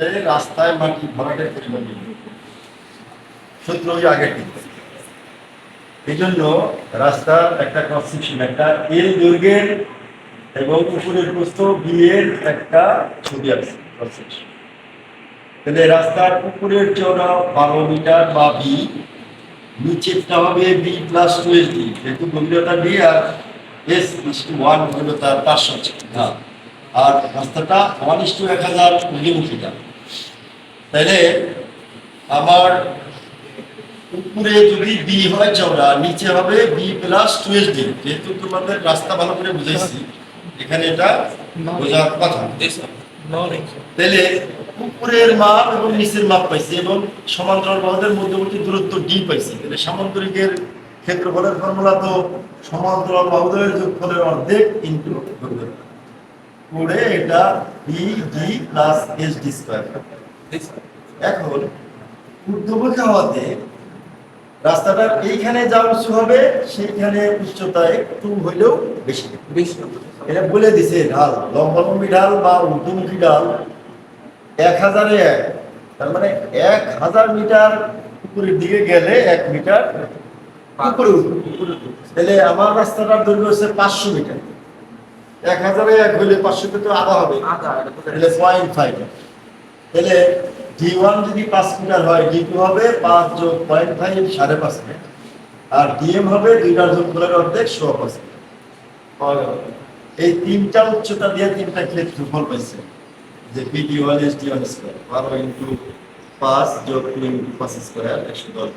রাস্তায় মাটি ভরাটের পরিমাণ আগের দিকে এই জন্য রাস্তার একটা ক্রস সেকশন একটা এল দৈর্ঘ্যের এবং উপরের প্রস্থ বি এর একটা ছবি আছে ক্রস সেকশন তাহলে রাস্তার উপরের চওড়া বারো মিটার বা বি, নিচেরটা হবে B plus two S D যেহেতু গভীরতা ডি আর এস ইস টু ওয়ান হলো তার পাঁচশো হ্যাঁ। আর রাস্তাটা ওয়ান ইস টু এক হাজার অভিমুখী যাবে তাহলে আমার উপরে যদি বি হয় চওড়া নিচে হবে B plus two S D যেহেতু তোমাদের রাস্তা ভালো করে বুঝাইছি, এখানে এটা বোঝার কথা। তাহলে উপরের মাপ এবং নিচের মাপ পাইছি এবং সমান্তরাল বাহুদের মধ্যবর্তী দূরত্ব ডি পাইছি। তাহলে সামান্তরিকের ক্ষেত্রফলের ফর্মুলা তো সমান্তরাল বাহুদের যোগফলের অর্ধেক ইনটু করে এটা B D plus S D square এখন ঊর্ধ্বমুখী হওয়াতে রাস্তাটার এইখানে যা উঁচু হবে সেইখানে উচ্চতা একটু হইলেও বেশি। এটা বলে দিছে ঢাল লম্বালম্বী ঢাল বা ঊর্ধ্বমুখী ঢাল এক হাজারে এক। তার মানে এক হাজার মিটার উপরের দিকে গেলে এক মিটার উপরে উঠবে। তাহলে আমার রাস্তাটার দৈর্ঘ্য হচ্ছে পাঁচশো মিটার। এক হাজারে এক হইলে পাঁচশো তো আধা হবে। তাহলে পয়েন্ট ফাইভ। তাহলে ডি ওয়ান যদি পাঁচ মিটার হয় ডি টু হবে পাঁচ যোগ পয়েন্ট ফাইভ সাড়ে পাঁচ মিটার। আর ডিএম হবে দুইটার যোগ ফলের অর্ধেক সোয়া পাঁচ মিটার। এই তিনটা উচ্চতা দিয়ে তিনটা ক্ষেত্রফল পাইছে। যে PD one S D one square বারো ইন্টু পাঁচ যোগ টু ইন্টু পাঁচ স্কোয়ার একশো দশ।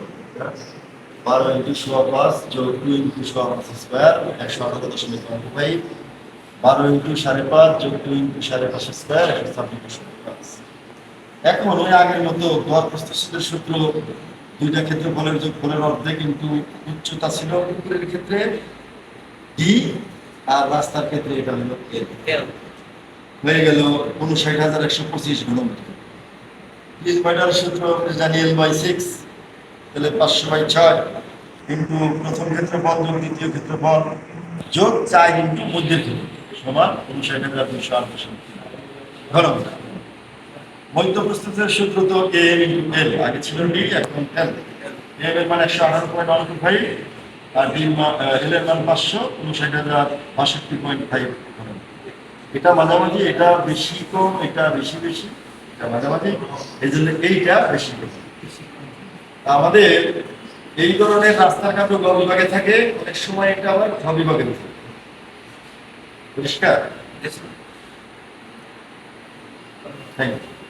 বারো ইন্টু সোয়া পাঁচ যোগ টু ইন্টু সোয়া পাঁচ স্কোয়ার একশো আঠারো দশমিক ফাইভ বারো ইন্টু সাড়ে পাঁচ যোগ টু ইন্টু সাড়ে পাঁচ স্কোয়ার একশো ছাব্বিশ এখন ওই আগের মতো গড় প্রস্তুতের সূত্র দুইটা ক্ষেত্রে ফলের যোগ ফলের অর্ধেক কিন্তু উচ্চতা ছিল উপরের ক্ষেত্রে ডি আর রাস্তার ক্ষেত্রে এটা হলো এল। হয়ে গেল উনষাট হাজার একশো পঁচিশ ঘনমিটার সূত্র আপনি জানি এল বাই সিক্স তাহলে পাঁচশো বাই ছয় কিন্তু প্রথম ক্ষেত্রে বল যোগ দ্বিতীয় ক্ষেত্রে বল যোগ চার ইন্টু মধ্যের ক্ষেত্রে সমান উনষাট হাজার দুশো ঘনমিটার মধ্য প্রস্তুতের সূত্র তো এম ইন্টু এল আগে ছিল ডি এখন এল এম এর মান একশো আঠারো পয়েন্ট ওয়ান টু ফাইভ আর ডি এল এর মান পাঁচশো উনষাট হাজার বাষট্টি পয়েন্ট ফাইভ এটা মাঝামাঝি এটা বেশি কম এটা বেশি বেশি এটা মাঝামাঝি এই জন্য এইটা বেশি বেশি আমাদের এই ধরনের রাস্তার কাটো গ বিভাগে থাকে অনেক সময় এটা আবার ঘ বিভাগে থাকে। পরিষ্কার? Thank you